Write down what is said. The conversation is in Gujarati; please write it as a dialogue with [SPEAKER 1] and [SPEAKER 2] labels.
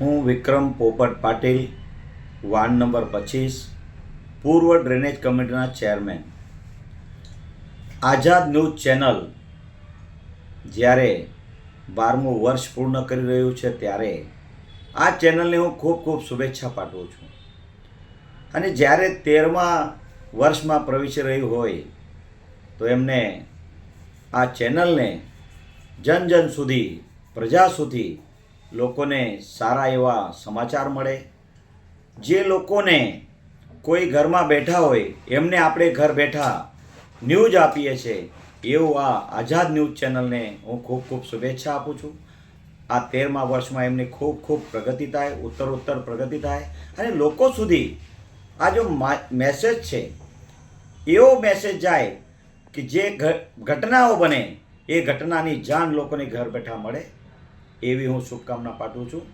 [SPEAKER 1] વિક્રમ પોપટ પાટીલ, વાર્ડ નંબર પચીસ, પૂર્વ ડ્રેનેજ કમિટીના ચેરમેન. આઝાદ ન્યૂઝ ચેનલ જ્યારે બારમું વર્ષ પૂર્ણ કરી રહ્યું છે ત્યારે આ ચેનલને હું ખૂબ ખૂબ શુભેચ્છા પાઠવું છું. અને જ્યારે તેરમા વર્ષમાં પ્રવેશી રહ્યું હોય, તો એમને આ ચેનલને જન જન સુધી, પ્રજા સુધી લોકોને સારા એવા સમાચાર મળે. જે લોકોને કોઈ ઘરમાં બેઠા હોય, એમને આપણે ઘર બેઠા ન્યૂઝ આપીએ છીએ. એવું આ આઝાદ ન્યૂઝ ચેનલને હું ખૂબ ખૂબ શુભેચ્છા આપું છું. આ તેરમા વર્ષમાં એમની ખૂબ ખૂબ પ્રગતિ થાય ઉત્તર ઉત્તર પ્રગતિ થાય અને લોકો સુધી આ જો મેસેજ છે, એવો મેસેજ જાય કે જે ઘટનાઓ બને, એ ઘટનાની જાણ લોકોને ઘર બેઠા મળે. એવી હું શુભકામના પાઠવું છું.